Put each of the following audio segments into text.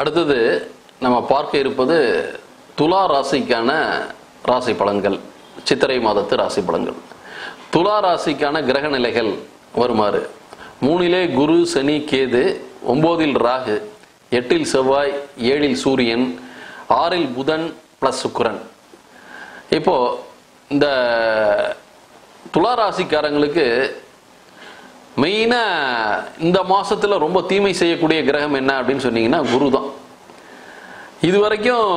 அடுத்தது நம்ம பார்க்க இருப்பது துலா ராசிக்கான ராசி பலன்கள். சித்திரை மாதத்து ராசி பலன்கள். துலா ராசிக்கான கிரக நிலைகள் வருமாறு. மூணிலே குரு சனி கேது ஒம்போதில் ராகு எட்டில் செவ்வாய் ஏழில் சூரியன் ஆறில் புதன் பிளஸ் சுக்கிரன். இப்போ இந்த துளாராசிக்காரங்களுக்கு ராசிக்காரங்களுக்கு மெயினா இந்த மாசத்துல ரொம்ப தீமை செய்யக்கூடிய கிரகம் என்ன அப்படின்னு சொன்னீங்கன்னா குரு தான் இது வரைக்கும்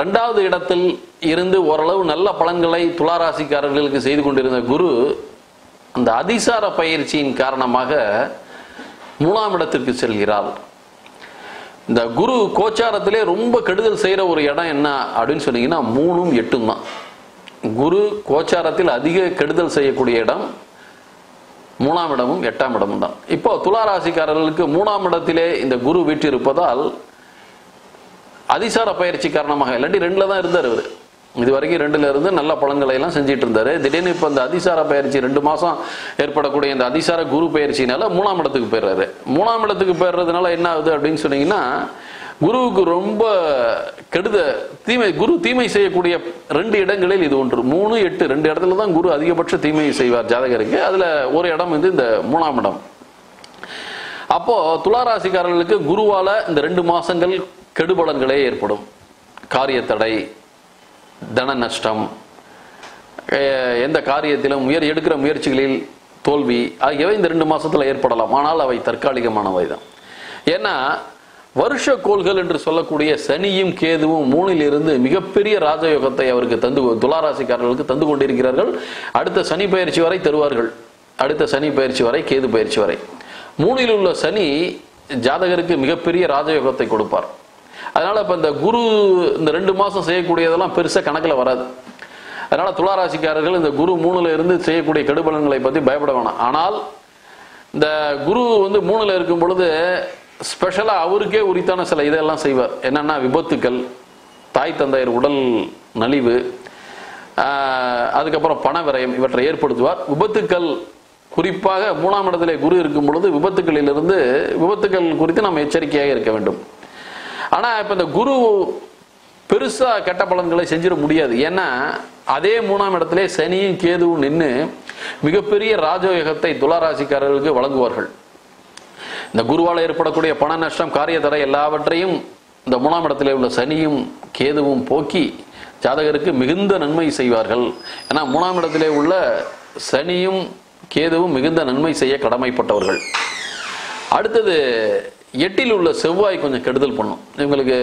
ரெண்டாவது இடத்தில் இருந்து ஓரளவு நல்ல பலன்களை துளாராசிக்காரர்களுக்கு செய்து கொண்டிருந்த குரு அந்த அதிசார பயிற்சியின் காரணமாக மூணாம் இடத்திற்கு செல்கிறார். இந்த குரு கோச்சாரத்திலே ரொம்ப கெடுதல் செய்யற ஒரு இடம் என்ன அப்படின்னு சொன்னீங்கன்னா மூணும் எட்டும் தான். குரு கோச்சாரத்தில் அதிக கெடுதல் செய்யக்கூடிய இடம் மூணாம் இடமும் எட்டாம் இடமும் தான். இப்போ துளாராசிக்காரர்களுக்கு மூணாம் இடத்திலே இந்த குரு வீற்றிருப்பதால் அதிசார பயிற்சி காரணமாக இல்லாட்டி ரெண்டுல தான் இருந்தார் அவர் இது வரைக்கும் ரெண்டுல இருந்து நல்ல பழங்களை எல்லாம் செஞ்சுட்டு இருந்தாரு. திடீர்னு இப்போ இந்த அதிசார பயிற்சி ரெண்டு மாசம் ஏற்படக்கூடிய இந்த அதிசார குரு பயிற்சினால மூணாம் இடத்துக்கு போயிடுறாரு மூணாம் இடத்துக்கு போயிடுறதுனால என்ன ஆகுது அப்படின்னு சொன்னீங்கன்னா குருவுக்கு ரொம்ப கெடுத தீமை குரு தீமை செய்யக்கூடிய ரெண்டு இடங்களில் இது ஒன்று. மூணு எட்டு ரெண்டு இடத்துல தான் குரு அதிகபட்ச தீமை செய்வார் ஜாதகருக்கு. அதுல ஒரு இடம் வந்து இந்த மூணாம் இடம். அப்போ துளாராசிக்காரர்களுக்கு குருவால இந்த ரெண்டு மாசங்கள் கெடுபலன்களே ஏற்படும். காரிய தடை தன நஷ்டம் எந்த காரியத்திலும் முயற் எடுக்கிற முயற்சிகளில் தோல்வி ஆகியவை இந்த ரெண்டு மாசத்துல ஏற்படலாம். ஆனால் அவை தற்காலிகமானவை தான் ஏன்னா வருஷ கோள்கள் என்று சொல்லக்கூடிய சனியும் கேதுவும் மூணில் இருந்து மிகப்பெரிய ராஜயோகத்தை அவருக்கு தந்து துளாராசிக்காரர்களுக்கு தந்து கொண்டிருக்கிறார்கள். அடுத்த சனி பயிற்சி வரை தருவார்கள். அடுத்த சனி பயிற்சி வரை கேது பயிற்சி வரை. மூணில் உள்ள சனி ஜாதகருக்கு மிகப்பெரிய ராஜயோகத்தை கொடுப்பார். அதனால இப்ப இந்த குரு இந்த ரெண்டு மாசம் செய்யக்கூடியதெல்லாம் பெருசா கணக்குல வராது. அதனால துளாராசிக்காரர்கள் இந்த குரு மூணுல இருந்து செய்யக்கூடிய கெடுபலன்களை பத்தி பயப்பட வேணாம். ஆனால் இந்த குரு வந்து மூணுல இருக்கும் பொழுது ஸ்பெஷலாக அவருக்கே உரித்தான சில இதெல்லாம் செய்வார். என்னென்னா விபத்துக்கள் தாய் தந்தையர் உடல் நலிவு அதுக்கப்புறம் பண விரயம் இவற்றை ஏற்படுத்துவார். விபத்துக்கள் குறிப்பாக மூணாம் இடத்திலே குரு இருக்கும் பொழுது விபத்துக்களிலிருந்து விபத்துக்கள் குறித்து நாம் எச்சரிக்கையாக இருக்க வேண்டும். ஆனால் இப்போ இந்த குரு பெருசா கெட்ட பலன்களை செஞ்சிட முடியாது. ஏன்னா அதே மூணாம் இடத்திலே சனியும் கேதுவும் நின்று மிகப்பெரிய ராஜயோகத்தை துளாராசிக்காரர்களுக்கு வழங்குவார்கள். இந்த குருவால ஏற்படக்கூடிய பண நஷ்டம் காரிய எல்லாவற்றையும் இந்த மூணாம் இடத்திலே உள்ள சனியும் கேதுவும் போக்கி ஜாதகருக்கு மிகுந்த நன்மை செய்வார்கள். ஏன்னா மூணாம் இடத்திலே உள்ள சனியும் கேதுவும் மிகுந்த நன்மை செய்ய கடமைப்பட்டவர்கள். அடுத்தது எட்டில் உள்ள செவ்வாய் கொஞ்சம் கெடுதல் பண்ணும். இவங்களுக்கு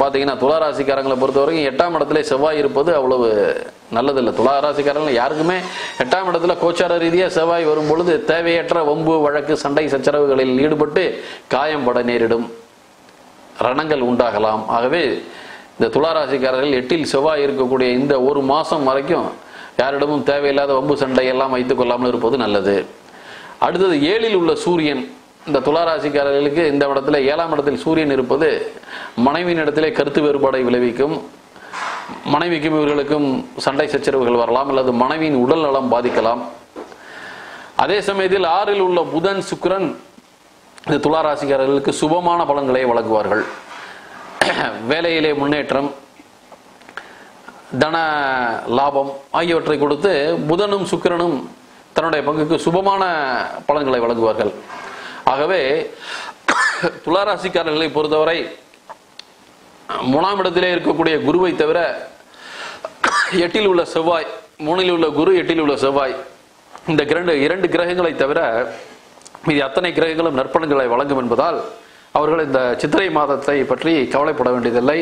பார்த்தீங்கன்னா துளாராசிக்காரங்களை பொறுத்த வரைக்கும் எட்டாம் இடத்துல செவ்வாய் இருப்பது அவ்வளவு நல்லதில்லை. துளாராசிக்காரங்க யாருக்குமே எட்டாம் இடத்துல கோச்சார ரீதியாக செவ்வாய் வரும் பொழுது தேவையற்ற வம்பு வழக்கு சண்டை சச்சரவுகளில் ஈடுபட்டு காயம் பட நேரிடும். ரணங்கள் உண்டாகலாம். ஆகவே இந்த துளாராசிக்காரர்கள் எட்டில் செவ்வாய் இருக்கக்கூடிய இந்த ஒரு மாதம் வரைக்கும் யாரிடமும் தேவையில்லாத வம்பு சண்டை எல்லாம் வைத்துக் கொள்ளாமல் இருப்பது நல்லது. அடுத்தது ஏழில் உள்ள சூரியன். இந்த துளாராசிக்காரர்களுக்கு இந்த இடத்துல ஏழாம் இடத்தில் சூரியன் இருப்பது மனைவியின் இடத்திலே கருத்து வேறுபாடை விளைவிக்கும். மனைவிக்கும் இவர்களுக்கும் சண்டை சச்சரவுகள் வரலாம் அல்லது மனைவியின் உடல் நலம் பாதிக்கலாம். அதே சமயத்தில் ஆறில் உள்ள புதன் சுக்கிரன் இந்த துளாராசிக்காரர்களுக்கு சுபமான பலன்களை வழங்குவார்கள். வேலையிலே முன்னேற்றம் தன லாபம் ஆகியவற்றை கொடுத்து புதனும் சுக்கிரனும் தன்னுடைய பங்குக்கு சுபமான பலன்களை வழங்குவார்கள். ஆகவே துளாராசிக்காரர்களை பொறுத்தவரை மூணாம் இடத்திலே இருக்கக்கூடிய குருவை தவிர எட்டில் உள்ள செவ்வாய் மூணில் உள்ள குரு எட்டில் உள்ள செவ்வாய் இந்த இரண்டு இரண்டு கிரகங்களை தவிர மீதி அத்தனை கிரகங்களும் நற்பலன்களை வழங்கும் என்பதால் அவர்கள் இந்த சித்திரை மாதத்தை பற்றி கவலைப்பட வேண்டியதில்லை.